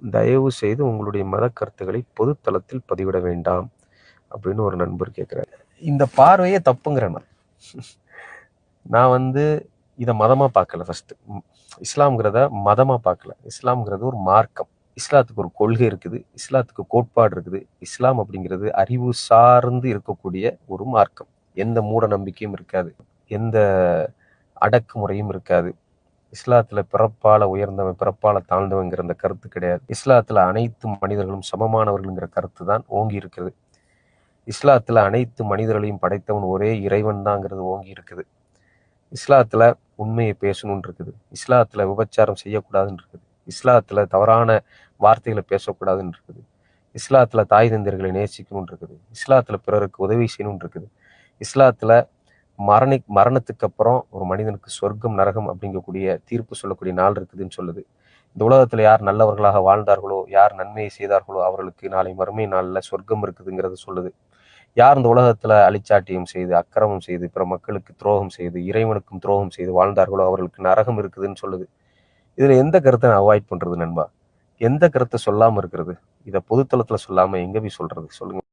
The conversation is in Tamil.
தயவு செய்து உங்களுடைய மத கருத்துக்களை பொதுத்தளத்தில் பதிவிட வேண்டாம் அப்படின்னு ஒரு நண்பர் கேட்குறாரு இந்த பார்வையே தப்புங்கிறேன் நான். நான் வந்து இதை மதமாக பார்க்கல ஃபஸ்ட்டு இஸ்லாம்ங்கிறத மதமாக பார்க்கல. இஸ்லாம்ங்கிறது ஒரு மார்க்கம். இஸ்லாத்துக்கு ஒரு கொள்கை இருக்குது. இஸ்லாத்துக்கு கோட்பாடு இருக்குது. இஸ்லாம் அப்படிங்கிறது அறிவு சார்ந்து இருக்கக்கூடிய ஒரு மார்க்கம். எந்த மூட நம்பிக்கையும் இருக்காது. எந்த அடக்குமுறையும் இருக்காது. இஸ்லாத்துல பிறப்பால உயர்ந்தவன் பிறப்பால தாழ்ந்தவங்கிற அந்த கருத்து கிடையாது. இஸ்லாத்துல அனைத்து மனிதர்களும் சமமானவர்கள்ங்கிற கருத்து தான் ஓங்கி இருக்குது இஸ்லாத்துல அனைத்து மனிதர்களையும் படைத்தவன் ஒரே இறைவன் தாங்கிறது ஓங்கி இருக்குது இஸ்லாத்துல உண்மையை பேசணும்னு இருக்குது இஸ்லாத்துல விபச்சாரம் செய்யக்கூடாதுன்னு இருக்குது இஸ்லாத்துல தவறான வார்த்தைகளை பேசக்கூடாதுன்னு இருக்குது இஸ்லாத்துல தாய் தந்தர்களை நேசிக்கணும்னு இருக்குது இஸ்லாத்துல பிறருக்கு உதவி செய்யணும்னு இருக்குது இஸ்லாத்துல மரணி மரணத்துக்கு அப்புறம் ஒரு மனிதனுக்கு சொர்க்கம் நரகம் அப்படிங்கக்கூடிய தீர்ப்பு சொல்லக்கூடிய நாள் இருக்குதுன்னு சொல்லுது. இந்த உலகத்தில் யார் நல்லவர்களாக வாழ்ந்தார்களோ யார் நன்மையை செய்தார்களோ அவர்களுக்கு நாளை மறுமை நாளில் சொர்க்கம் இருக்குதுங்கிறது சொல்லுது. யார் இந்த உலகத்தில் அழிச்சாட்டியம் செய்து அக்கிரமம் செய்து பிற மக்களுக்கு துரோகம் செய்து இறைவனுக்கும் துரோகம் செய்து வாழ்ந்தார்களோ அவர்களுக்கு நரகம் இருக்குதுன்னு சொல்லுது. இதில் எந்த கருத்தை நான் அவாய்ட் பண்ணுறது நண்பா? எந்த கருத்தை சொல்லாமல் இருக்கிறது? இதை பொதுத்தளத்தில் சொல்லாமல் எங்கே போய் சொல்கிறது சொல்லுங்கள்